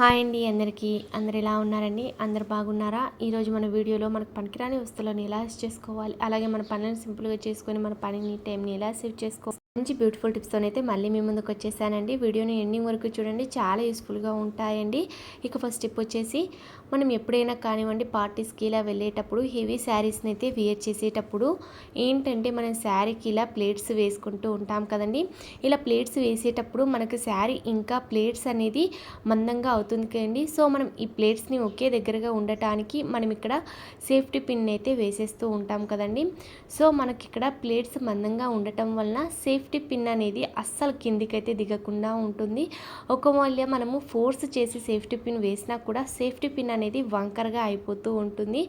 Hi అండి అందరికీ. అందరు ఎలా ఉన్నారండి? అందరు బాగున్నారా? ఈరోజు మన వీడియోలో మనకు పనికిరాని వస్తువులను ఎలా చేసుకోవాలి? అలాగే మన పనులను సింపుల్గా చేసుకొని మన పనిని టైంని ఎలా సేవ్ చేసుకో మంచి బ్యూటిఫుల్ టిప్స్తో అయితే మళ్ళీ మీ ముందుకు వచ్చేసానండి వీడియోని ఎండింగ్ వరకు చూడండి. చాలా యూస్ఫుల్గా ఉంటాయండి. ఇక ఫస్ట్ టిప్ వచ్చేసి మనం ఎప్పుడైనా కానివ్వండి పార్టీస్కి ఇలా వెళ్ళేటప్పుడు హెవీ శారీస్ని అయితే వేర్ చేసేటప్పుడు ఏంటంటే మనం శారీకి ఇలా ప్లేట్స్ వేసుకుంటూ ఉంటాం కదండి. ఇలా ప్లేట్స్ వేసేటప్పుడు మనకు శారీ ఇంకా ప్లేట్స్ అనేది మందంగా అవుతుంది కదండి. సో మనం ఈ ప్లేట్స్ని ఒకే దగ్గరగా ఉండటానికి మనం ఇక్కడ సేఫ్టీ పిన్ అయితే వేసేస్తూ ఉంటాం కదండి. సో మనకి ఇక్కడ ప్లేట్స్ మందంగా ఉండటం వలన సేఫ్ సేఫ్టీ పిన్ అనేది అస్సలు కిందికైతే దిగకుండా ఉంటుంది. ఒకవేళ మనము ఫోర్స్ చేసి సేఫ్టీ పిన్ వేసినా కూడా సేఫ్టీ పిన్ అనేది వంకరగా అయిపోతూ ఉంటుంది.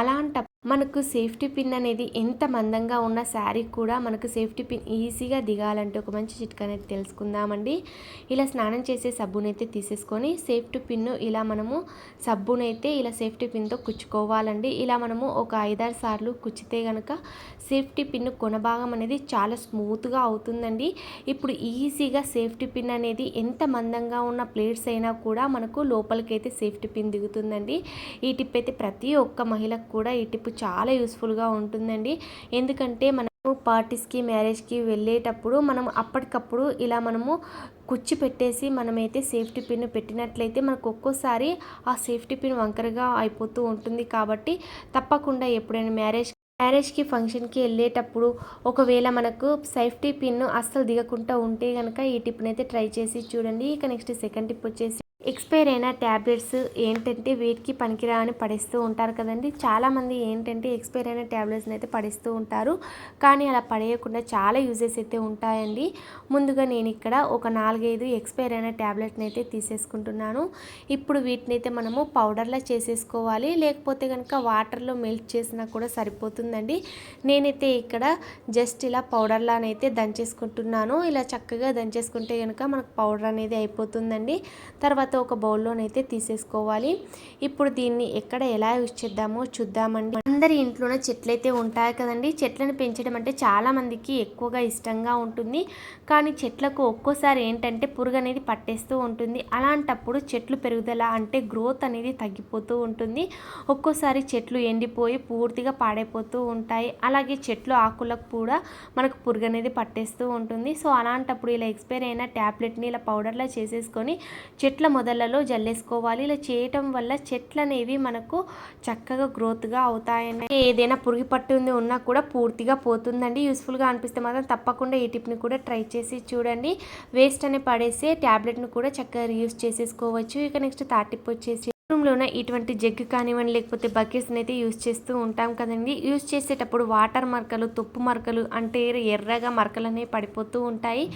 అలాంట మనకు సేఫ్టీ పిన్ అనేది ఎంత మందంగా ఉన్న శారీ కూడా మనకు సేఫ్టీ పిన్ ఈజీగా దిగాలంటే ఒక మంచి చిట్కా అనేది తెలుసుకుందామండి. ఇలా స్నానం చేసే సబ్బునైతే తీసేసుకొని సేఫ్టీ పిన్ను ఇలా మనము సబ్బునైతే ఇలా సేఫ్టీ పిన్తో కుచ్చుకోవాలండి. ఇలా మనము ఒక ఐదారు సార్లు కుచ్చితే కనుక సేఫ్టీ పిన్ కొనభాగం అనేది చాలా స్మూత్గా అవుతుందండి. ఇప్పుడు ఈజీగా సేఫ్టీ పిన్ అనేది ఎంత మందంగా ఉన్న ప్లేట్స్ అయినా కూడా మనకు లోపలికైతే సేఫ్టీ పిన్ దిగుతుందండి. ఈ టిప్ అయితే ప్రతి ఒక్క మహిళకు కూడా ఈ టిప్ చాలా యూస్ఫుల్గా ఉంటుందండి. ఎందుకంటే మనము పార్టీస్కి మ్యారేజ్కి వెళ్ళేటప్పుడు మనం అప్పటికప్పుడు ఇలా మనము కుచ్చి పెట్టేసి మనమైతే సేఫ్టీ పిన్ పెట్టినట్లయితే మనకు ఒక్కోసారి ఆ సేఫ్టీ పిన్ వంకరగా అయిపోతూ ఉంటుంది. కాబట్టి తప్పకుండా ఎప్పుడైనా మ్యారేజ్ మ్యారేజ్కి ఫంక్షన్కి వెళ్ళేటప్పుడు ఒకవేళ మనకు సేఫ్టీ పిన్ అస్సలు దిగకుండా ఉంటే కనుక ఈ టిప్ని అయితే ట్రై చేసి చూడండి. ఇక నెక్స్ట్ సెకండ్ టిప్ వచ్చేసి ఎక్స్పైర్ అయిన ట్యాబ్లెట్స్ ఏంటంటే వీటికి పనికిరా అని పడేస్తూ ఉంటారు కదండి. చాలామంది ఏంటంటే ఎక్స్పైర్ అయిన ట్యాబ్లెట్స్ని అయితే పడేస్తూ ఉంటారు. కానీ అలా పడేయకుండా చాలా యూజెస్ అయితే ఉంటాయండి. ముందుగా నేను ఇక్కడ ఒక నాలుగైదు ఎక్స్పైర్ అయిన ట్యాబ్లెట్ని అయితే తీసేసుకుంటున్నాను. ఇప్పుడు వీటిని అయితే మనము పౌడర్లా చేసేసుకోవాలి. లేకపోతే కనుక వాటర్లో మెల్ట్ చేసినా కూడా సరిపోతుందండి. నేనైతే ఇక్కడ జస్ట్ ఇలా పౌడర్లానైతే దంచేసుకుంటున్నాను. ఇలా చక్కగా దంచేసుకుంటే కనుక మనకు పౌడర్ అనేది అయిపోతుందండి. తర్వాత తర్వాత ఒక బౌల్లోనైతే తీసేసుకోవాలి. ఇప్పుడు దీన్ని ఎక్కడ ఎలా యూజ్ చేద్దామో చూద్దామండి. అందరి ఇంట్లోనే చెట్లు అయితే ఉంటాయి కదండి. చెట్లను పెంచడం అంటే చాలామందికి ఎక్కువగా ఇష్టంగా ఉంటుంది. కానీ చెట్లకు ఒక్కోసారి ఏంటంటే పురుగు అనేది పట్టేస్తూ ఉంటుంది. అలాంటప్పుడు చెట్లు పెరుగుదల అంటే గ్రోత్ అనేది తగ్గిపోతూ ఉంటుంది. ఒక్కోసారి చెట్లు ఎండిపోయి పూర్తిగా పాడైపోతూ ఉంటాయి. అలాగే చెట్లు ఆకులకు కూడా మనకు పురుగు అనేది పట్టేస్తూ ఉంటుంది. సో అలాంటప్పుడు ఇలా ఎక్స్పైర్ అయిన ట్యాబ్లెట్ని ఇలా పౌడర్లా చేసేసుకొని చెట్ల మొదలలో జల్లేసుకోవాలి. ఇలా చేయటం వల్ల చెట్లు అనేవి మనకు చక్కగా గ్రోత్గా అవుతాయని. ఏదైనా పురుగు పట్టుంది ఉన్నా కూడా పూర్తిగా పోతుందండి. యూస్ఫుల్గా అనిపిస్తే మాత్రం తప్పకుండా ఈ టిప్ని కూడా ట్రై చేసి చూడండి. వేస్ట్ అనే పడేసే ట్యాబ్లెట్ను కూడా చక్కగా యూస్ చేసేసుకోవచ్చు. ఇక నెక్స్ట్ థర్డ్ టిప్ వచ్చేసి రూమ్లోనే ఇటువంటి జగ్గు కానివ్వండి లేకపోతే బకెట్స్ని అయితే యూస్ చేస్తూ ఉంటాం కదండి. యూస్ చేసేటప్పుడు వాటర్ మరకలు తుప్పు మరకలు అంటే ఎర్రగా మరకలు అనేవి పడిపోతూ ఉంటాయి.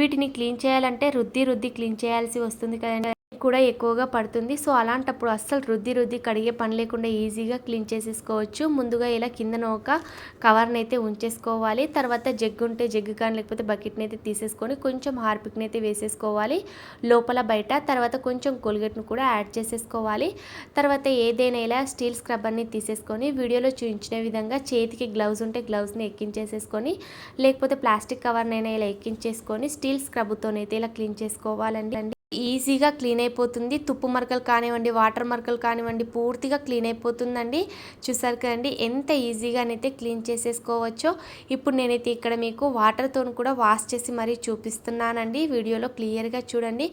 వీటిని క్లీన్ చేయాలంటే రుద్ది రుద్ది క్లీన్ చేయాల్సి వస్తుంది కదండి. కూడా ఎక్కువగా పడుతుంది. సో అలాంటప్పుడు అస్సలు రుద్ది రుద్ది కడిగే పని లేకుండా ఈజీగా క్లీన్ చేసేసుకోవచ్చు. ముందుగా ఇలా కిందన ఒక కవర్ని అయితే ఉంచేసుకోవాలి. తర్వాత జగ్గు ఉంటే జగ్గు కానీ లేకపోతే బకెట్ని అయితే తీసేసుకొని కొంచెం హార్పిక్ని అయితే వేసేసుకోవాలి. లోపల బయట తర్వాత కొంచెం కోల్గేట్ను కూడా యాడ్ చేసేసుకోవాలి. తర్వాత ఏదైనా ఇలా స్టీల్ స్క్రబ్బర్ని తీసేసుకొని వీడియోలో చూపించిన విధంగా చేతికి గ్లౌజ్ ఉంటే గ్లౌజ్ని ఎక్కించేసేసుకొని లేకపోతే ప్లాస్టిక్ కవర్నైనా ఇలా ఎక్కించేసుకొని స్టీల్ స్క్రబ్తోనైతే ఇలా క్లీన్ చేసుకోవాలండి. ఈజీగా క్లీన్ అయిపోతుంది. తుప్పు మరకలు కానివ్వండి వాటర్ మరకలు కానివ్వండి పూర్తిగా క్లీన్ అయిపోతుందండి. చూసారు కదండి ఎంత ఈజీగానైతే క్లీన్ చేసేసుకోవచ్చో. ఇప్పుడు నేనైతే ఇక్కడ మీకు వాటర్తో కూడా వాష్ చేసి మరీ చూపిస్తున్నానండి. వీడియోలో క్లియర్గా చూడండి.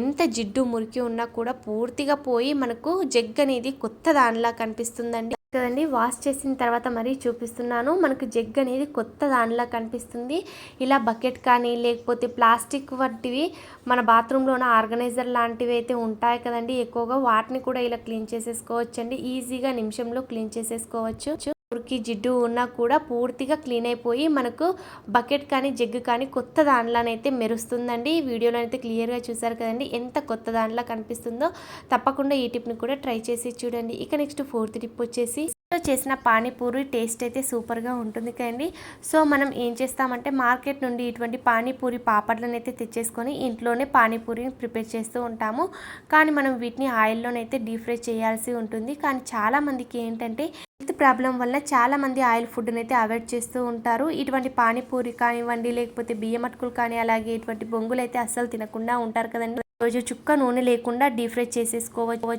ఎంత జిడ్డు మురికి ఉన్నా కూడా పూర్తిగా పోయి మనకు జగ్ అనేది కొత్త దానిలా కనిపిస్తుందండి. కదండి వాష్ చేసిన తర్వాత మరీ చూపిస్తున్నాను. మనకు జగ్ అనేది కొత్త దానిలా కనిపిస్తుంది. ఇలా బకెట్ కానీ లేకపోతే ప్లాస్టిక్ వంటివి మన బాత్రూంలో ఉన్న ఆర్గనైజర్ లాంటివి అయితే ఉంటాయి కదండి. ఎక్కువగా వాటిని కూడా ఇలా క్లీన్ చేసేసుకోవచ్చండి. ఈజీగా నిమిషంలో క్లీన్ చేసేసుకోవచ్చు. మురికి జిడ్డు ఉన్నా కూడా పూర్తిగా క్లీన్ అయిపోయి మనకు బకెట్ కానీ జగ్గు కానీ కొత్త దాంట్లోనైతే మెరుస్తుందండి. వీడియోలో అయితే క్లియర్గా చూసారు కదండి. ఎంత కొత్త దానిలా కనిపిస్తుందో తప్పకుండా ఈ టిప్ని కూడా ట్రై చేసి చూడండి. ఇక నెక్స్ట్ ఫోర్త్ టిప్ వచ్చేసి చేసిన పానీపూరి టేస్ట్ అయితే సూపర్గా ఉంటుంది కదండి. సో మనం ఏం చేస్తామంటే మార్కెట్ నుండి ఇటువంటి పానీపూరి పాపడ్లను అయితే తెచ్చేసుకొని ఇంట్లోనే పానీపూరిని ప్రిపేర్ చేస్తూ ఉంటాము. కానీ మనం వీటిని ఆయిల్లోనైతే డీప్ ఫ్రై చేయాల్సి ఉంటుంది. కానీ చాలామందికి ఏంటంటే హెల్త్ ప్రాబ్లం వల్ల చాలామంది ఆయిల్ ఫుడ్ని అయితే అవాయిడ్ చేస్తూ ఉంటారు. ఇటువంటి పానీపూరి కానివ్వండి లేకపోతే బియ్యం అటుకులు కానీ అలాగే ఇటువంటి బొంగులు అయితే అస్సలు తినకుండా ఉంటారు కదండి. రోజు చుక్క నూనె లేకుండా డీప్ ఫ్రై చేసేసుకోవచ్చు.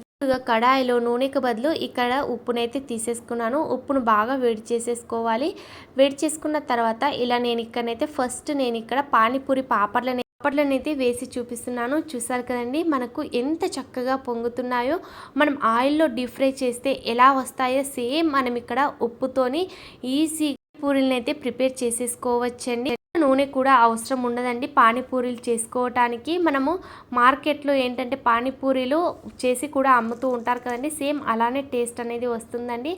కడాయిలో నూనెకి బదులు ఇక్కడ ఉప్పునైతే తీసేసుకున్నాను. ఉప్పును బాగా వేడి చేసేసుకోవాలి. వేడి చేసుకున్న తర్వాత ఇలా నేను ఇక్కడనైతే ఫస్ట్ నేను ఇక్కడ పానీపూరి పాపర్లని అప్పట్లోనైతే వేసి చూపిస్తున్నాను. చూసారు కదండి మనకు ఎంత చక్కగా పొంగుతున్నాయో. మనం ఆయిల్లో డీప్ ఫ్రై చేస్తే ఎలా వస్తాయో సేమ్ మనం ఇక్కడ ఉప్పుతోని ఈజీ పూరీలను అయితే ప్రిపేర్ చేసేసుకోవచ్చండి. నూనె కూడా అవసరం ఉండదండి. పానీపూరీలు చేసుకోవటానికి మనము మార్కెట్లో ఏంటంటే పానీపూరీలు చేసి కూడా అమ్ముతూ ఉంటారు కదండి. సేమ్ అలానే టేస్ట్ అనేది వస్తుందండి.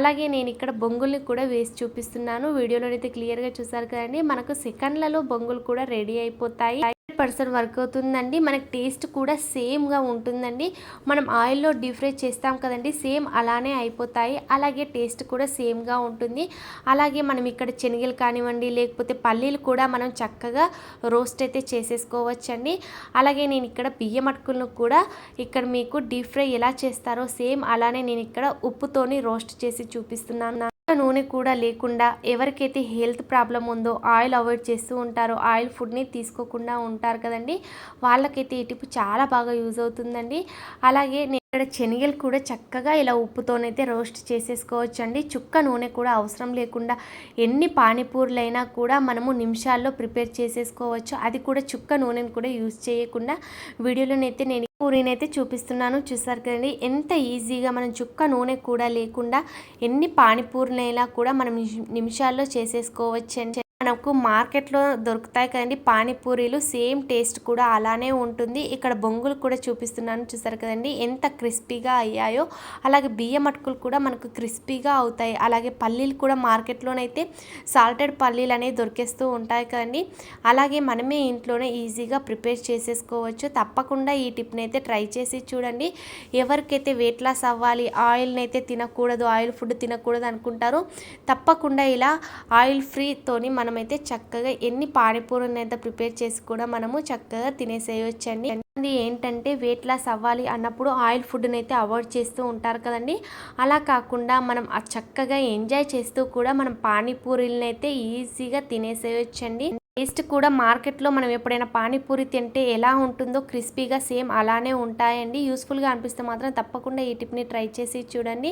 అలాగే నేను ఇక్కడ బొంగుల్ని కూడా వేసి చూపిస్తున్నాను. వీడియోలో అయితే క్లియర్గా చూసారు కదండి. మనకు సెకండ్లలో బొంగులు కూడా రెడీ అయిపోతాయి. పర్సెంట్ వర్క్ అవుతుందండి. మనకి టేస్ట్ కూడా సేమ్గా ఉంటుందండి. మనం ఆయిల్లో డీప్ ఫ్రై చేస్తాం కదండి సేమ్ అలానే అయిపోతాయి. అలాగే టేస్ట్ కూడా సేమ్గా ఉంటుంది. అలాగే మనం ఇక్కడ శనగలు కానివ్వండి లేకపోతే పల్లీలు కూడా మనం చక్కగా రోస్ట్ అయితే చేసేసుకోవచ్చండి. అలాగే నేను ఇక్కడ బియ్యం అటుకులను కూడా ఇక్కడ మీకు డీప్ ఫ్రై ఎలా చేస్తారో సేమ్ అలానే నేను ఇక్కడ ఉప్పుతోని రోస్ట్ చేసి చూపిస్తున్నాను. నూనె కూడా లేకుండా ఎవరికైతే హెల్త్ ప్రాబ్లం ఉందో ఆయిల్ అవాయిడ్ చేస్తూ ఉంటారో ఆయిల్ ఫుడ్ని తీసుకోకుండా ఉంటారు కదండి. వాళ్ళకైతే ఈ టిప్ చాలా బాగా యూజ్ అవుతుందండి. అలాగే నేను ఇక్కడ శనగలు కూడా చక్కగా ఇలా ఉప్పుతోనైతే రోస్ట్ చేసేసుకోవచ్చు అండి చుక్క నూనె కూడా అవసరం లేకుండా ఎన్ని పానీపూరులైనా కూడా మనము నిమిషాల్లో ప్రిపేర్ చేసేసుకోవచ్చు. అది కూడా చుక్క నూనెను కూడా యూజ్ చేయకుండా వీడియోలోనైతే నేను పూరీనైతే చూపిస్తున్నాను. చూసారు కదండి ఎంత ఈజీగా మనం చుక్క నూనె కూడా లేకుండా ఎన్ని పానీపూరినైనా కూడా మనం నిమిషాల్లో చేసేసుకోవచ్చు మనకు మార్కెట్లో దొరుకుతాయి కదండి. పానీపూరీలు సేమ్ టేస్ట్ కూడా అలానే ఉంటుంది. ఇక్కడ బొంగులు కూడా చూపిస్తున్నాను చూసారు కదండి. ఎంత క్రిస్పీగా అయ్యాయో. అలాగే బియ్యం అటుకులు కూడా మనకు క్రిస్పీగా అవుతాయి. అలాగే పల్లీలు కూడా మార్కెట్లోనైతే సాల్టెడ్ పల్లీలు అనేవి దొరికేస్తూ ఉంటాయి కదండి. అలాగే మనమే ఇంట్లోనే ఈజీగా ప్రిపేర్ చేసేసుకోవచ్చు. తప్పకుండా ఈ టిప్ని అయితే ట్రై చేసి చూడండి. ఎవరికైతే వెయిట్ లాస్ అవ్వాలి ఆయిల్ని అయితే తినకూడదు ఆయిల్ ఫుడ్ తినకూడదు అనుకుంటారో తప్పకుండా ఇలా ఆయిల్ ఫ్రీతోని మనం మనమైతే చక్కగా ఎన్ని పానీపూరిని అయితే ప్రిపేర్ చేసి కూడా మనము చక్కగా తినేసేయొచ్చండి. ఏంటంటే వెయిట్ లాస్ అవ్వాలి అన్నప్పుడు ఆయిల్ ఫుడ్ని అయితే అవాయిడ్ చేస్తూ ఉంటారు కదండి. అలా కాకుండా మనం చక్కగా ఎంజాయ్ చేస్తూ కూడా మనం పానీపూరీలని అయితే ఈజీగా తినేసేయొచ్చండి. టేస్ట్ కూడా మార్కెట్లో మనం ఎప్పుడైనా పానీపూరి తింటే ఎలా ఉంటుందో క్రిస్పీగా సేమ్ అలానే ఉంటాయండి. యూస్ఫుల్గా అనిపిస్తే మాత్రం తప్పకుండా ఈ టిప్ని ట్రై చేసి చూడండి.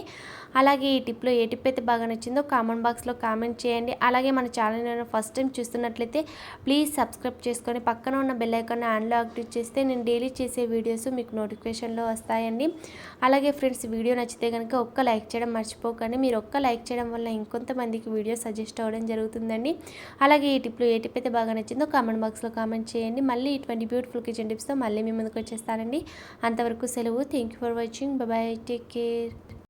అలాగే ఈ టిప్లో ఏ టిప్ అయితే బాగా నచ్చిందో కామెంట్ బాక్స్లో కామెంట్ చేయండి. అలాగే మన ఛానల్ ఫస్ట్ టైం చూస్తున్నట్లయితే ప్లీజ్ సబ్స్క్రైబ్ చేసుకొని పక్కన ఉన్న బెల్ ఐకాన్ ఆన్లో యాక్టివ్ చేస్తే నేను డైలీ చేసే వీడియోస్ మీకు నోటిఫికేషన్లో వస్తాయండి. అలాగే ఫ్రెండ్స్ వీడియో నచ్చితే కనుక ఒక్క లైక్ చేయడం మర్చిపోకండి. మీరు ఒక్క లైక్ చేయడం వల్ల ఇంకొంతమందికి వీడియో సజెస్ట్ అవ్వడం జరుగుతుందండి. అలాగే ఈ టిప్లో ఏ టిప్ అయితే బాగా నచ్చిందో కామెంట్ బాక్స్లో కామెంట్ చేయండి. మళ్ళీ ఇటువంటి బ్యూటిఫుల్ కిచెన్ టిప్స్తో మళ్ళీ మీ ముందుకు వచ్చేస్తానండి. అంతవరకు సెలవు. Thank you for watching bye take care